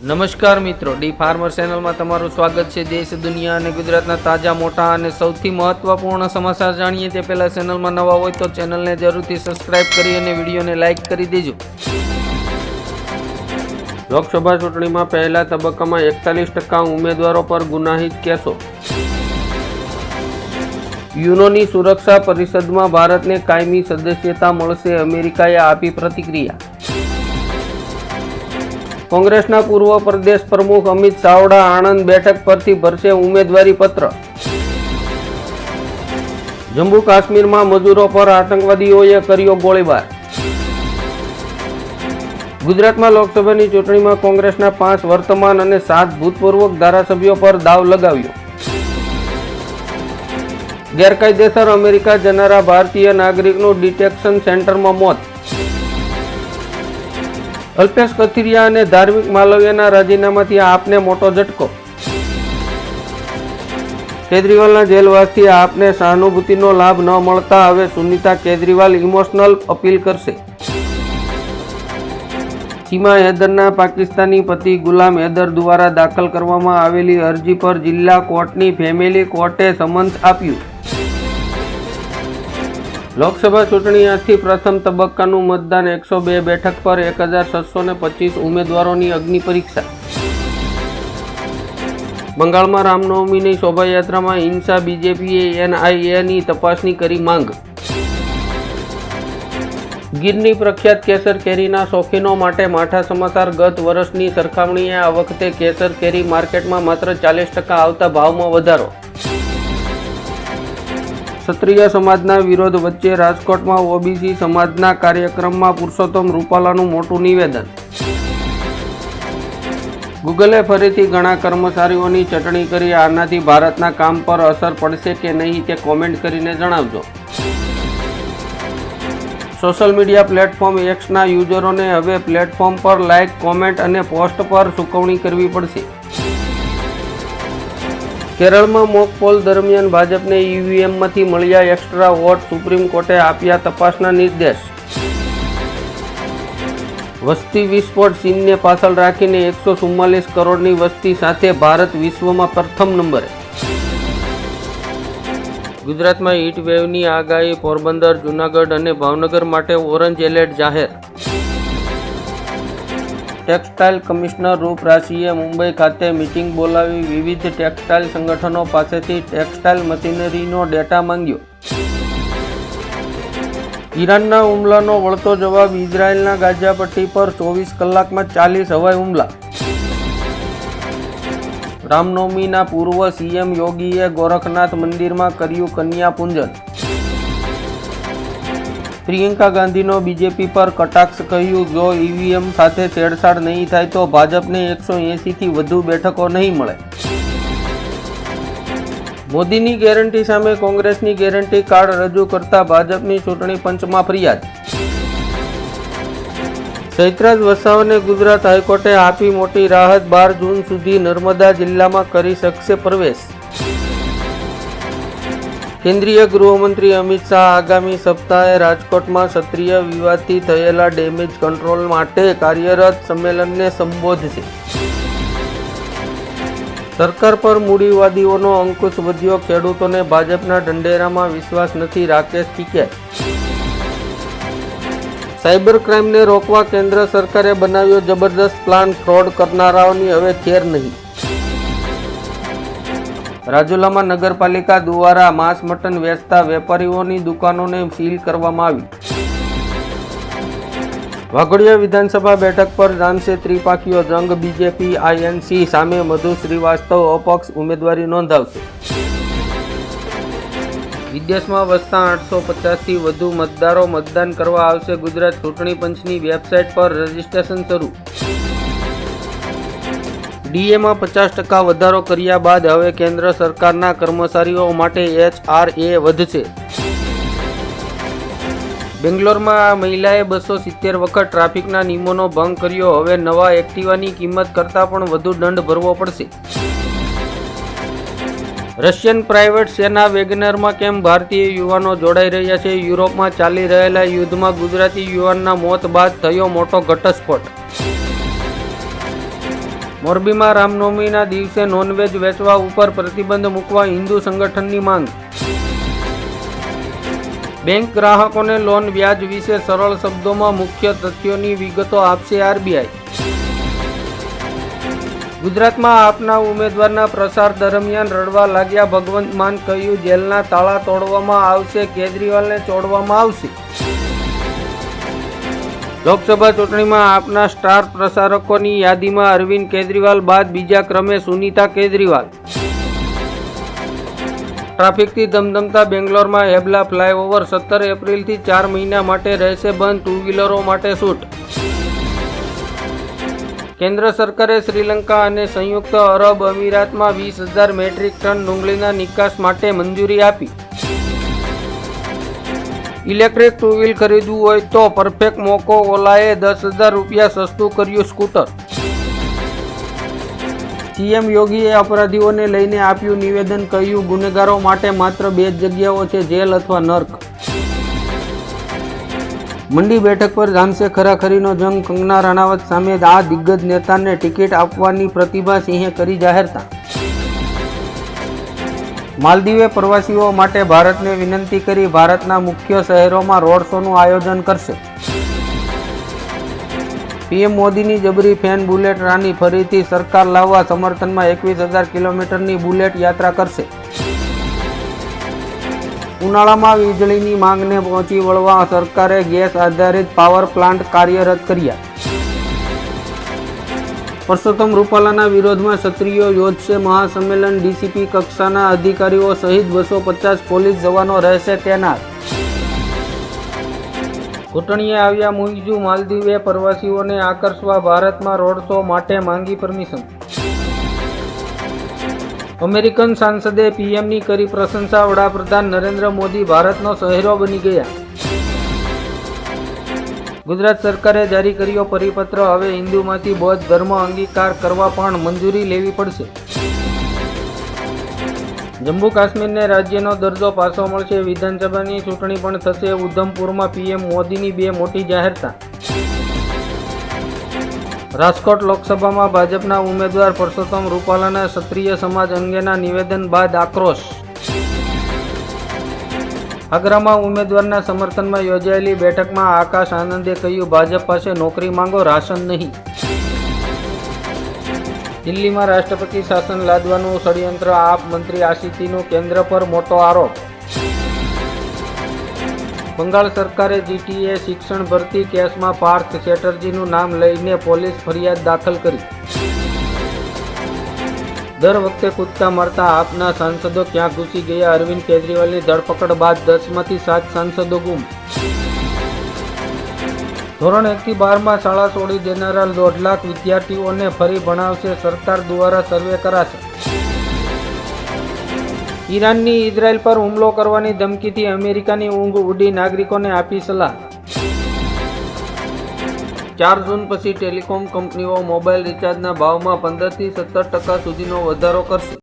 નમસ્કાર મિત્રો, D farmer ચેનલમાં તમારું સ્વાગત છે. દેશ, દુનિયા અને ગુજરાતના તાજા, મોટા અને સૌથી મહત્વપૂર્ણ સમાચાર જાણીએ તે પહેલા ચેનલમાં નવા હોય તો ચેનલને જરૂરથી સબસ્ક્રાઇબ કરી અને વિડીયોને લાઇક કરી દેજો. લોકસભા ચૂંટણીમાં પહેલા તબક્કામાં એકતાલીસ ટકા ઉમેદવારો પર ગુનાહિત કેસો. યુનોની સુરક્ષા પરિષદમાં ભારતને કાયમી સદસ્યતા મળશે, અમેરિકાએ આપી પ્રતિક્રિયા. કોંગ્રેસના પૂર્વ પ્રદેશ પ્રમુખ અમિત ચાવડા આણંદ બેઠક પરથી ભરશે ઉમેદવારી પત્ર. જમ્મુ કાશ્મીરમાં મજૂરો પર આતંકવાદીઓએ કર્યો ગોળીબાર. ગુજરાતમાં લોકસભાની ચૂંટણીમાં કોંગ્રેસના પાંચ વર્તમાન અને સાત ભૂતપૂર્વ ધારાસભ્યો પર દાવ લગાવ્યો. ગેરકાયદેસર અમેરિકા જનારા ભારતીય નાગરિકનું ડિટેક્શન સેન્ટરમાં મોત. અલ્પેશ કથિરિયા અને ધાર્મિક માલવ્યના રાજીનામાથી આપને મોટો ઝટકો. કેજરીવાલના જેલવાસથી આપને સહાનુભૂતિનો લાભ ન મળતા હવે સુનીતા કેજરીવાલ ઇમોશનલ અપીલ કરશે. સીમા હેદરના પાકિસ્તાની પતિ ગુલામ હૈદર દ્વારા દાખલ કરવામાં આવેલી અરજી પર જિલ્લા કોર્ટની ફેમિલી કોર્ટે સમન્સ આપ્યું. લોકસભા ચૂંટણી આજથી પ્રથમ તબક્કાનું મતદાન એકસો બે બેઠક પર એક હજાર છસો ને પચીસ ઉમેદવારોની અગ્નિ પરીક્ષા. બંગાળમાં રામનવમીની શોભાયાત્રામાં હિંસા બીજેપીએ, એનઆઈએની તપાસની કરી માંગ. ગીરની પ્રખ્યાત કેસર કેરીના શોખીનો માટે માઠા સમાચાર ગત વર્ષની સરખામણીએ આ વખતે કેસર કેરી માર્કેટમાં માત્ર ચાલીસ ટકા આવતા ભાવમાં વધારો. ક્ષત્રિય સમાજના વિરોધ વચ્ચે રાજકોટમાં ઓબીસી સમાજના કાર્યક્રમમાં પુરુષોત્તમ રૂપાલાનું મોટું નિવેદન. ગૂગલે ફરીથી ઘણા કર્મચારીઓની ચટણી કરી આનાથી ભારતના કામ પર અસર પડશે કે નહીં તે કોમેન્ટ કરીને જણાવજો. સોશિયલ મીડિયા પ્લેટફોર્મ એક્સના યુઝરોને હવે પ્લેટફોર્મ પર લાઇક કોમેન્ટ અને પોસ્ટ પર ચૂકવણી કરવી પડશે. કેરળમાં મોક પોલ દરમિયાન ભાજપને ઈવીએમમાંથી મળ્યા એક્સ્ટ્રા વોટ સુપ્રીમ કોર્ટે આપ્યા તપાસના નિર્દેશ. વસ્તી વિસ્ફોટ ચીનને પાછળ રાખીને એકસો ચુમ્માલીસ કરોડની વસ્તી સાથે ભારત વિશ્વમાં પ્રથમ નંબરે. ગુજરાતમાં હીટ વેવની આગાહી પોરબંદર, જૂનાગઢ અને ભાવનગર માટે ઓરેન્જ એલર્ટ જાહેર. ટેક્સટાઇલ કમિશનર રૂપ રાશિએ મુંબઈ ખાતે મીટિંગ બોલાવી વિવિધ ટેક્સટાઇલ સંગઠનો પાસેથી ટેક્સટાઇલ મશીનરીનો ડેટા માંગ્યો. ઈરાનના હુમલાનો વળતો જવાબ ઇઝરાયેલના ગાઝાપટ્ટી પર ચોવીસ કલાકમાં ચાલીસ હવાઈ હુમલા. રામનવમીના પૂર્વ સીએમ યોગીએ ગોરખનાથ મંદિરમાં કર્યું કન્યા પૂજન પ્રિયંકા ગાંધીનો બીજેપી પર કટાક્ષ કહ્યું, જો ઈવીએમ સાથે છેડછાડ નહીં થાય તો ભાજપને એકસો એંસીથી વધુ બેઠકો નહીં મળે. મોદીની ગેરંટી સામે કોંગ્રેસની ગેરંટી કાર્ડ રજૂ કરતા ભાજપની ચૂંટણી પંચમાં ફરિયાદ. ચૈત્રાજ વસાવાને ગુજરાત હાઈકોર્ટે આપી મોટી રાહત બાર જૂન સુધી નર્મદા જિલ્લામાં કરી શકશે પ્રવેશ. કેન્દ્રીય ગૃહમંત્રી અમિત શાહ આગામી સપ્તાહે રાજકોટમાં ક્ષત્રિય વિવાદથી થયેલા ડેમેજ કંટ્રોલ માટે કાર્યરત સંમેલનને સંબોધશે. સરકાર પર મૂડીવાદીઓનો અંકુશ વધ્યો, ખેડૂતોને ભાજપના ઢંઢેરામાં વિશ્વાસ નથી, રાકેશ ટીકે સાયબર ક્રાઇમને રોકવા કેન્દ્ર સરકારે બનાવ્યો જબરદસ્ત પ્લાન, ફ્રોડ કરનારાઓની હવે ખેર નહીં. રાજુલામાં નગરપાલિકા દ્વારા માંસ મટન વેચતા વેપારીઓની દુકાનોને સીલ કરવામાં આવી. વાઘોડિયા વિધાનસભા બેઠક પર રામસે ત્રિપાખીઓ જંગ બીજેપી આઈએનસી સામે મધુ શ્રીવાસ્તવ અપક્ષ ઉમેદવારી નોંધાવશે. વિદેશમાં વસતા આઠસો પચાસથી વધુ મતદારો મતદાન કરવા આવશે. ગુજરાત ચૂંટણી પંચની વેબસાઇટ પર રજીસ્ટ્રેશન શરૂ. ડીએમાં પચાસ ટકા વધારો કર્યા બાદ હવે કેન્દ્ર સરકારના કર્મચારીઓ માટે એચઆરએ વધશે. બેંગ્લોરમાં આ મહિલાએ બસો સિત્તેર વખત ટ્રાફિકના નિયમોનો ભંગ કર્યો. હવે નવા એક્ટિવાની કિંમત કરતાં પણ વધુ દંડ ભરવો પડશે. રશિયન પ્રાઇવેટ સેના વેગનરમાં કેમ ભારતીય યુવાનો જોડાઈ રહ્યા છે? યુરોપમાં ચાલી રહેલા યુદ્ધમાં ગુજરાતી યુવાનના મોત બાદ થયો મોટો ઘટસ્ફોટ. મોરબીમાં રામનવમીના દિવસે નોનવેજ વેચવા ઉપર પ્રતિબંધ મૂકવા હિન્દુ સંગઠનની માંગ. બેંક ગ્રાહકોને લોન વ્યાજ વિશે સરળ શબ્દોમાં મુખ્ય તથ્યોની વિગતો આપશે આરબીઆઈ. ગુજરાતમાં આપના ઉમેદવારના પ્રસાર દરમિયાન રડવા લાગ્યા ભગવંત માન કહ્યું, જેલના તાળા તોડવામાં આવશે, કેજરીવાલને ચોડવામાં આવશે. લોકસભા ચૂંટણીમાં આપના સ્ટાર પ્રસારકોની યાદીમાં અરવિંદ કેજરીવાલ બાદ બીજા ક્રમે સુનીતા કેજરીવાલ. ટ્રાફિકથી ધમધમતા બેંગ્લોરમાં હેબલા ફ્લાયઓવર સત્તર એપ્રિલથી ચાર મહિના માટે રહેશે બંધ, ટુ વ્હીલરો માટે છૂટ કેન્દ્ર સરકારે શ્રીલંકા અને સંયુક્ત અરબ અમીરાતમાં વીસ હજાર મેટ્રિક ટન ડુંગળીના નિકાસ માટે મંજૂરી આપી. ઇલેક્ટ્રિક ટુ વ્હીલ ખરીદવું હોય તો પરફેક્ટ મોકો ઓલાએ દસ હજાર રૂપિયા સસ્તું કર્યું સ્કૂટર. સીએમ યોગીએ અપરાધીઓને લઈને આપ્યું નિવેદન, કહ્યું, ગુનેગારો માટે માત્ર બે જગ્યાઓ છે, જેલ અથવા નર્ક. મંડી બેઠક પર જામશે ખરાખરીનો જંગ કંગના રણાવત સામે આ દિગ્ગજ નેતાને ટિકિટ આપવાની પ્રતિભા સિંહે કરી જાહેરતા. માલદીવે પ્રવાસીઓ માટે ભારતને વિનંતી કરી ભારતના મુખ્ય શહેરોમાં રોડ શોનું આયોજન કરશે. પીએમ મોદીની જબરી ફેન બુલેટ રાની ફરીથી સરકાર લાવવા સમર્થનમાં એકવીસ હજાર કિલોમીટરની બુલેટ યાત્રા કરશે. ઉનાળામાં વીજળીની માંગને પહોંચી વળવા સરકારે ગેસ આધારિત પાવર પ્લાન્ટ કાર્યરત કર્યા. પરસોત્તમ રૂપાલાના વિરોધમાં ક્ષત્રિયો યોજશે મહાસંમેલન. ડીસીપી કક્ષાના અધિકારીઓ સહિત બસો પચાસ પોલીસ જવાનો રહેશે તૈનાત. ઘૂંટણીએ આવ્યા મુઈઝુ માલદીવે પ્રવાસીઓને આકર્ષવા ભારતમાં રોડ શો માટે માંગી પરમિશન. અમેરિકન સાંસદે પીએમની કરી પ્રશંસા વડાપ્રધાન નરેન્દ્ર મોદી ભારતનો શહેરો બની ગયા. ગુજરાત સરકારે જારી કર્યો પરિપત્ર, હવે હિન્દુમાંથી બૌદ્ધ ધર્મ અંગીકાર કરવા પણ મંજૂરી લેવી પડશે. જમ્મુ કાશ્મીરને રાજ્યનો દરજ્જો પાછો મળશે. વિધાનસભાની ચૂંટણી પણ થશે. ઉધમપુરમાં પીએમ મોદીની બે મોટી જાહેરતા. રાજકોટ લોકસભામાં ભાજપના ઉમેદવાર પરસોત્તમ રૂપાલાના ક્ષત્રિય સમાજ અંગેના નિવેદન બાદ આક્રોશ. આગ્રામાં ઉમેદવારના સમર્થનમાં યોજાયેલી બેઠકમાં આકાશ આનંદે કહ્યું, ભાજપ પાસે નોકરી માંગો, રાશન નહીં. દિલ્હીમાં રાષ્ટ્રપતિ શાસન લાદવાનું ષડયંત્ર, આપ મંત્રી આશિતીનો કેન્દ્ર પર મોટો આરોપ. બંગાળ સરકારે જીટીએ શિક્ષણ ભરતી કેસમાં પાર્થ ચેટર્જીનું નામ લઈને પોલીસ ફરિયાદ દાખલ કરી. દર વખતે કૂદકા મારતા આપના સાંસદો ક્યાં ઘૂસી ગયા? અરવિંદ કેજરીવાલની ધરપકડ બાદ દસમાંથી સાત સાંસદો ગુમ. ધોરણ એકથી બારમાં શાળા છોડી દેનારા દોઢ લાખ વિદ્યાર્થીઓને ફરી ભણાવશે સરકાર દ્વારા સર્વે કરાશે. ઈરાનની ઇઝરાયલ પર હુમલો કરવાની ધમકીથી અમેરિકાની ઊંઘ ઉડી નાગરિકોને આપી સલાહ. ચાર જૂન પછી ટેલિકોમ કંપનીઓ મોબાઈલ રિચાર્જના ભાવમાં પંદરથી સત્તર ટકા સુધીનો વધારો કરશે.